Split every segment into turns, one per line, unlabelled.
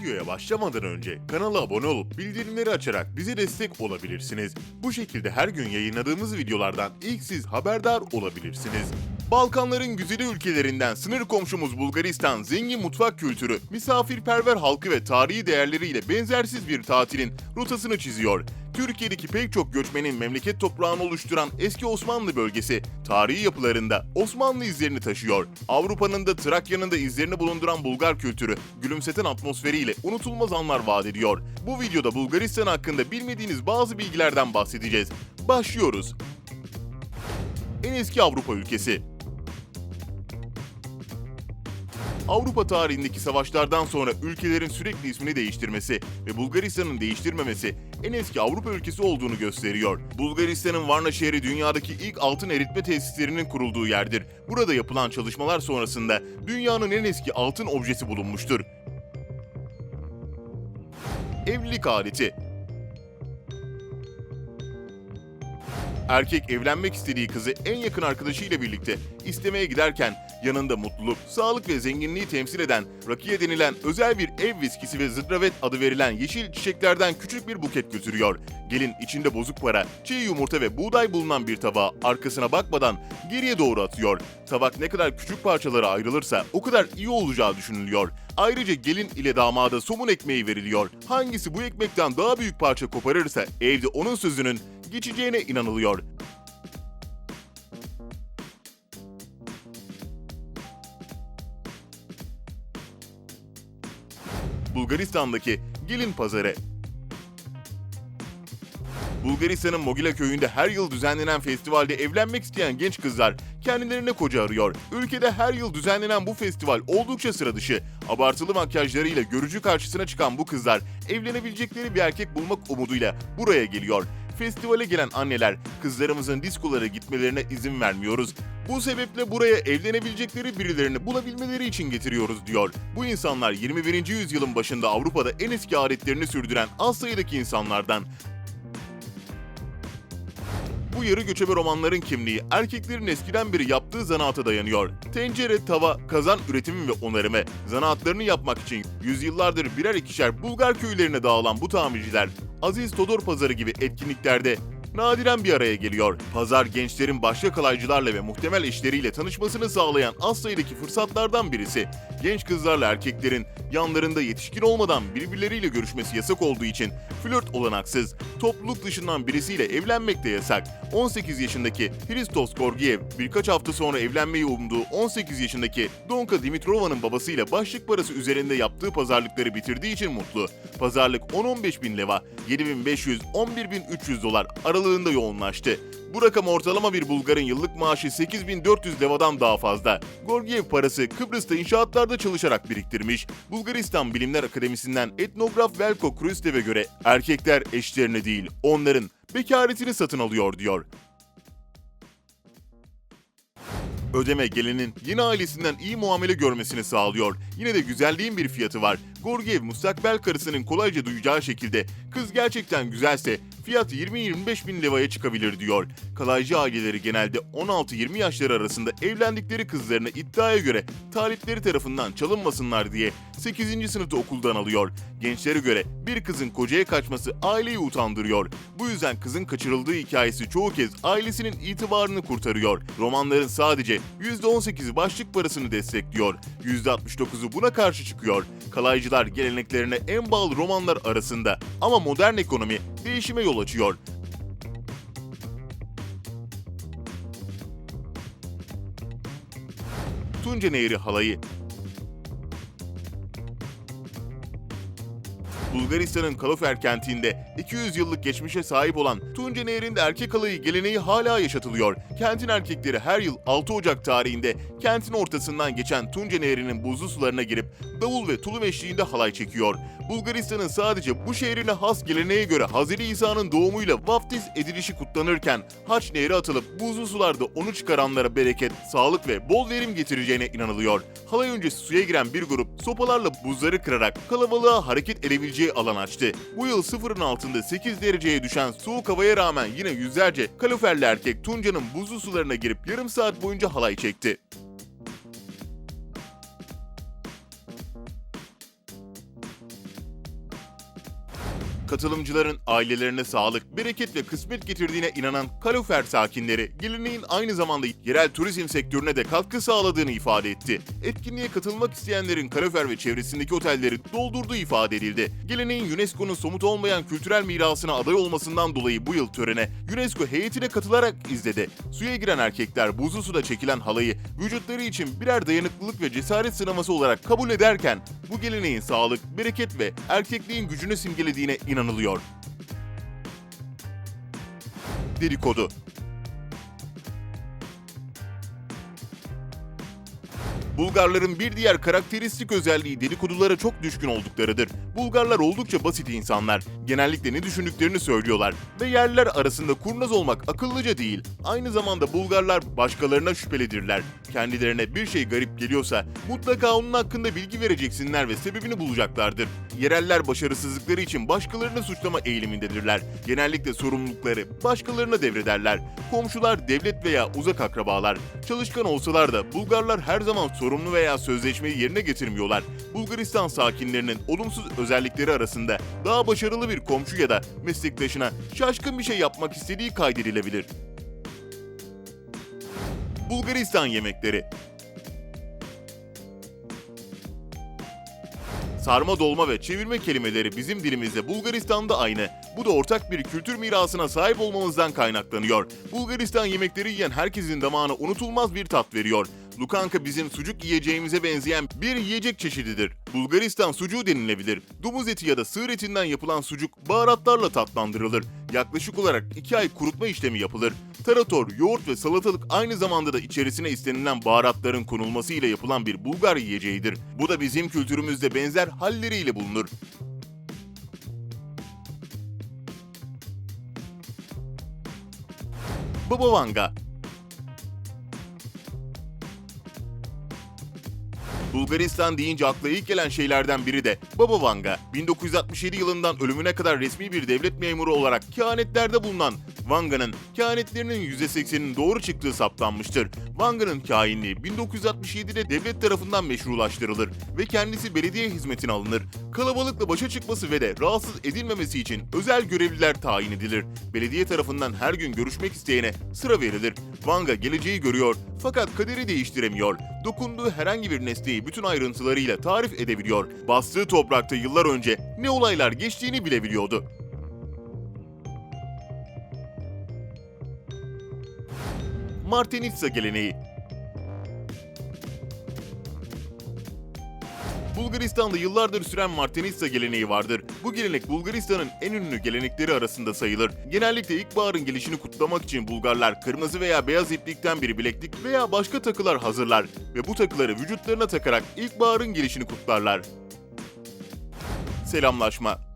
Videoya başlamadan önce kanala abone olup bildirimleri açarak bize destek olabilirsiniz. Bu şekilde her gün yayınladığımız videolardan ilk siz haberdar olabilirsiniz. Balkanların güzide ülkelerinden sınır komşumuz Bulgaristan zengin mutfak kültürü, misafirperver halkı ve tarihi değerleriyle benzersiz bir tatilin rotasını çiziyor. Türkiye'deki pek çok göçmenin memleket toprağını oluşturan eski Osmanlı bölgesi, tarihi yapılarında Osmanlı izlerini taşıyor. Avrupa'nın da Trakya'nın da izlerini bulunduran Bulgar kültürü, gülümseten atmosferiyle unutulmaz anlar vaat ediyor. Bu videoda Bulgaristan hakkında bilmediğiniz bazı bilgilerden bahsedeceğiz. Başlıyoruz. En eski Avrupa ülkesi. Avrupa tarihindeki savaşlardan sonra ülkelerin sürekli ismini değiştirmesi ve Bulgaristan'ın değiştirmemesi en eski Avrupa ülkesi olduğunu gösteriyor. Bulgaristan'ın Varna şehri dünyadaki ilk altın eritme tesislerinin kurulduğu yerdir. Burada yapılan çalışmalar sonrasında dünyanın en eski altın objesi bulunmuştur. Evlilik aleti Erkek evlenmek istediği kızı en yakın arkadaşıyla birlikte istemeye giderken yanında mutluluk, sağlık ve zenginliği temsil eden rakiye denilen özel bir ev viskisi ve zıdravet adı verilen yeşil çiçeklerden küçük bir buket götürüyor. Gelin içinde bozuk para, çiğ yumurta ve buğday bulunan bir tabağı arkasına bakmadan geriye doğru atıyor. Tabak ne kadar küçük parçalara ayrılırsa o kadar iyi olacağı düşünülüyor. Ayrıca gelin ile damada somun ekmeği veriliyor. Hangisi bu ekmekten daha büyük parça koparırsa evde onun sözünün geçeceğine inanılıyor. Bulgaristan'daki gelin pazarı. Bulgaristan'ın Mogila köyünde her yıl düzenlenen festivalde evlenmek isteyen genç kızlar kendilerine koca arıyor. Ülkede her yıl düzenlenen bu festival oldukça sıra dışı. Abartılı makyajlarıyla görücü karşısına çıkan bu kızlar evlenebilecekleri bir erkek bulmak umuduyla buraya geliyor. Festivale gelen anneler kızlarımızın diskolara gitmelerine izin vermiyoruz. Bu sebeple buraya evlenebilecekleri birilerini bulabilmeleri için getiriyoruz diyor. Bu insanlar 21. yüzyılın başında Avrupa'da en eski adetlerini sürdüren az sayıdaki insanlardan. Bu yarı göçebe romanların kimliği erkeklerin eskiden beri yaptığı zanaata dayanıyor. Tencere, tava, kazan üretimi ve onarımı. Zanaatlarını yapmak için yüzyıllardır birer ikişer Bulgar köylerine dağılan bu tamirciler Aziz Todor Pazarı gibi etkinliklerde nadiren bir araya geliyor. Pazar gençlerin başka kalaycılarla ve muhtemel eşleriyle tanışmasını sağlayan az sayıdaki fırsatlardan birisi. Genç kızlarla erkeklerin yanlarında yetişkin olmadan birbirleriyle görüşmesi yasak olduğu için flört olanaksız, topluluk dışından birisiyle evlenmek de yasak. 18 yaşındaki Hristos Gorgiev birkaç hafta sonra evlenmeyi umduğu 18 yaşındaki Donka Dimitrova'nın babasıyla başlık parası üzerinde yaptığı pazarlıkları bitirdiği için mutlu. Pazarlık 10-15 bin leva, 7500-11300 dolar aralığında yoğunlaştı. Bu rakam ortalama bir Bulgarın yıllık maaşı 8400 levadan daha fazla. Gorgiev parası Kıbrıs'ta inşaatlarda çalışarak biriktirmiş. Bulgaristan Bilimler Akademisi'nden etnograf Velko Krustev'e göre erkekler eşlerine değil, onların bekaretini satın alıyor diyor. Ödeme gelinin yeni ailesinden iyi muamele görmesini sağlıyor. Yine de güzelliğin bir fiyatı var. Gorgiev mustakbel karısının kolayca duyacağı şekilde kız gerçekten güzelse fiyat 20-25 bin levaya çıkabilir diyor. Kalaycı aileleri genelde 16-20 yaşları arasında evlendikleri kızlarını iddiaya göre talipleri tarafından çalınmasınlar diye 8. sınıfta okuldan alıyor. Gençlere göre bir kızın kocaya kaçması aileyi utandırıyor. Bu yüzden kızın kaçırıldığı hikayesi çoğu kez ailesinin itibarını kurtarıyor. Romanların sadece %18'i başlık parasını destekliyor. %69'u buna karşı çıkıyor. Kalaycılar geleneklerine en bağlı romanlar arasında ama modern ekonomi değişime yol açıyor. Tunca Nehri halayı Bulgaristan'ın Kalofer kentinde 200 yıllık geçmişe sahip olan Tunca Nehri'nde erkek halayı geleneği hala yaşatılıyor. Kentin erkekleri her yıl 6 Ocak tarihinde kentin ortasından geçen Tunca Nehri'nin buzlu sularına girip davul ve tulum eşliğinde halay çekiyor. Bulgaristan'ın sadece bu şehrine has geleneğe göre Hazreti İsa'nın doğumuyla vaftiz edilişi kutlanırken Haç Nehri atılıp buzlu sularda onu çıkaranlara bereket, sağlık ve bol verim getireceğine inanılıyor. Halay öncesi suya giren bir grup sopalarla buzları kırarak kalabalığa hareket edebileceği alan açtı. Bu yıl sıfırın altında 8 dereceye düşen soğuk havaya rağmen yine yüzlerce kaloferli erkek Tunca'nın buzlu sularına girip yarım saat boyunca halay çekti. Katılımcıların ailelerine sağlık, bereket ve kısmet getirdiğine inanan Kalofer sakinleri geleneğin aynı zamanda yerel turizm sektörüne de katkı sağladığını ifade etti. Etkinliğe katılmak isteyenlerin Kalofer ve çevresindeki otelleri doldurduğu ifade edildi. Geleneğin UNESCO'nun somut olmayan kültürel mirasına aday olmasından dolayı bu yıl törene UNESCO heyetine katılarak izledi. Suya giren erkekler buzlu suda çekilen halayı vücutları için birer dayanıklılık ve cesaret sınaması olarak kabul ederken bu geleneğin sağlık, bereket ve erkekliğin gücünü simgelediğine inanılıyor. Dedikodu Bulgarların bir diğer karakteristik özelliği dedikodulara çok düşkün olduklarıdır. Bulgarlar oldukça basit insanlar. Genellikle ne düşündüklerini söylüyorlar ve yerliler arasında kurnaz olmak akıllıca değil. Aynı zamanda Bulgarlar başkalarına şüphelidirler. Kendilerine bir şey garip geliyorsa mutlaka onun hakkında bilgi vereceksinler ve sebebini bulacaklardır. Yereller başarısızlıkları için başkalarını suçlama eğilimindedirler. Genellikle sorumlulukları başkalarına devrederler. Komşular, devlet veya uzak akrabalar. Çalışkan olsalar da Bulgarlar her zaman sorumlu veya sözleşmeyi yerine getirmiyorlar. Bulgaristan sakinlerinin olumsuz özellikleri arasında daha başarılı bir komşu ya da meslektaşına şaşkın bir şey yapmak istediği kaydedilebilir. Bulgaristan yemekleri Sarma dolma ve çevirme kelimeleri bizim dilimizde Bulgaristan'da aynı. Bu da ortak bir kültür mirasına sahip olmamızdan kaynaklanıyor. Bulgaristan yemekleri yiyen herkesin damağına unutulmaz bir tat veriyor. Lukanka bizim sucuk yiyeceğimize benzeyen bir yiyecek çeşididir. Bulgaristan sucuğu denilebilir. Domuz eti ya da sığır etinden yapılan sucuk baharatlarla tatlandırılır. Yaklaşık olarak 2 ay kurutma işlemi yapılır. Tarator, yoğurt ve salatalık aynı zamanda da içerisine istenilen baharatların konulmasıyla yapılan bir Bulgar yiyeceğidir. Bu da bizim kültürümüzde benzer halleriyle bulunur. Baba Bulgaristan deyince akla ilk gelen şeylerden biri de Baba Vanga. 1967 yılından ölümüne kadar resmi bir devlet memuru olarak kehanetlerde bulunan Vanga'nın kehanetlerinin %80'inin doğru çıktığı saptanmıştır. Vanga'nın kahinliği 1967'de devlet tarafından meşrulaştırılır ve kendisi belediye hizmetine alınır. Kalabalıkla başa çıkması ve de rahatsız edilmemesi için özel görevliler tayin edilir. Belediye tarafından her gün görüşmek isteyene sıra verilir. Vanga geleceği görüyor fakat kaderi değiştiremiyor. Dokunduğu herhangi bir nesneyi bütün ayrıntılarıyla tarif edebiliyor. Bastığı toprakta yıllar önce ne olaylar geçtiğini bilebiliyordu. Martinitsa geleneği Bulgaristan'da yıllardır süren Martinitsa geleneği vardır. Bu gelenek Bulgaristan'ın en ünlü gelenekleri arasında sayılır. Genellikle ilkbaharın gelişini kutlamak için Bulgarlar kırmızı veya beyaz iplikten bir bileklik veya başka takılar hazırlar ve bu takıları vücutlarına takarak ilkbaharın gelişini kutlarlar. Selamlaşma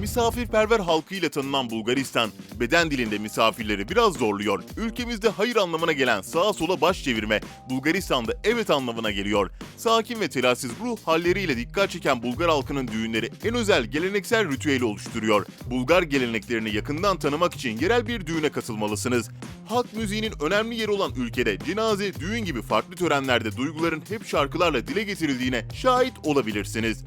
Misafirperver halkıyla tanınan Bulgaristan, beden dilinde misafirleri biraz zorluyor. Ülkemizde hayır anlamına gelen sağa sola baş çevirme, Bulgaristan'da evet anlamına geliyor. Sakin ve telaşsız ruh halleriyle dikkat çeken Bulgar halkının düğünleri en özel geleneksel ritüeli oluşturuyor. Bulgar geleneklerini yakından tanımak için yerel bir düğüne katılmalısınız. Halk müziğinin önemli yeri olan ülkede cenaze, düğün gibi farklı törenlerde duyguların hep şarkılarla dile getirildiğine şahit olabilirsiniz.